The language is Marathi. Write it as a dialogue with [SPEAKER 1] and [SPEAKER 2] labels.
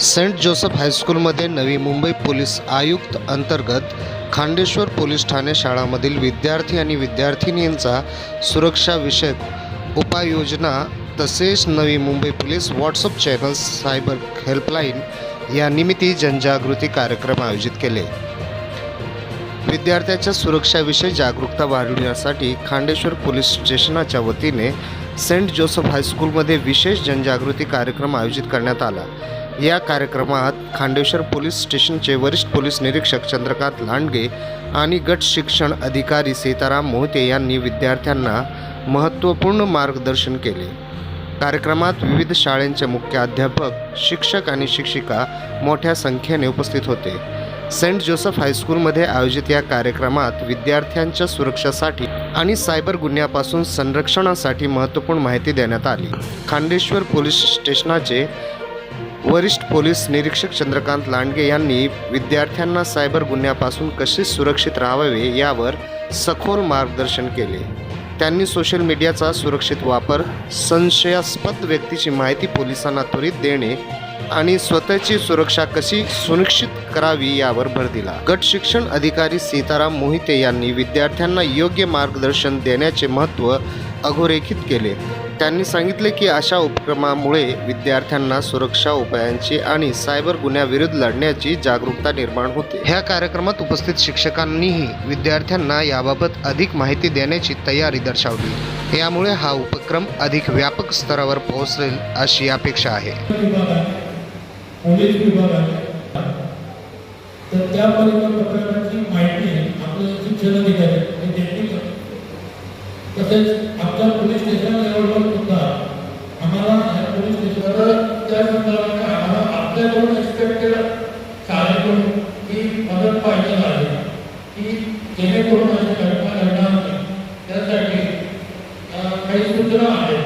[SPEAKER 1] सेंट जोसेफ हायस्कूलमध्ये नवी मुंबई पोलीस आयुक्त अंतर्गत खांडेश्वर पोलीस ठाणे शाळामधील विद्यार्थी आणि विद्यार्थिनींचा सुरक्षाविषयक उपाययोजना तसेच Navi Mumbai police WhatsApp channel cyber helpline या निमित्ती जनजागृती कार्यक्रम आयोजित केले. विद्यार्थ्याच्या सुरक्षाविषयी जागरूकता वाढविण्यासाठी खांडेश्वर पोलीस स्टेशनाच्या वतीने सेंट जोसेफ हायस्कूलमध्ये विशेष जनजागृती कार्यक्रम आयोजित करण्यात आला. या कार्यक्रमात खांडेश्वर पोलीस स्टेशनचे वरिष्ठ पोलीस निरीक्षक चंद्रकांत लांडगे आणि गट शिक्षण अधिकारी सीताराम मोहिते यांनी विद्यार्थ्यांना महत्त्वपूर्ण मार्गदर्शन केले. कार्यक्रमात विविध शाळेंचे मुख्याध्यापक शिक्षक आणि शिक्षिका मोठ्या संख्येने उपस्थित होते. सेंट जोसेफ हायस्कूलमध्ये आयोजित या कार्यक्रमात विद्यार्थ्यांच्या सुरक्षेसाठी आणि सायबर गुन्ह्यापासून संरक्षणासाठी महत्त्वपूर्ण माहिती देण्यात आली. खांडेश्वर पोलीस स्टेशनाचे वरिष्ठ पोलीस निरीक्षक चंद्रकांत लांडगे यांनी विद्यार्थ्यांना सायबर गुन्ह्यापासून कसे सुरक्षित राहावे यावर सखोल मार्गदर्शन केले. त्यांनी सोशल मीडियाचा सुरक्षित वापर संशयास्पद व्यक्तीची माहिती पोलिसांना त्वरित देणे आणि स्वतःची सुरक्षा कशी सुनिश्चित करावी यावर भर दिला. गट शिक्षण अधिकारी सीताराम मोहिते यांनी विद्यार्थ्यांना योग्य मार्गदर्शन देण्याचे महत्त्व अधोरेखित केले. त्यांनी सांगितले की अशा उपक्रमामुळे विद्यार्थ्यांना सुरक्षा उपायांची आणि सायबर गुन्ह्याविरुद्ध लढण्याची जागरूकता निर्माण होते. ह्या कार्यक्रमात उपस्थित शिक्षकांनीही विद्यार्थ्यांना याबाबत अधिक माहिती देण्याची तयारी दर्शवली. यामुळे हा उपक्रम अधिक व्यापक स्तरावर पोहोचेल अशी अपेक्षा आहे.
[SPEAKER 2] विभाग आहे पोलीस विभाग की जेणेकरून अशी घटना घडणार नाही. त्यासाठी काही सूचना आहेत.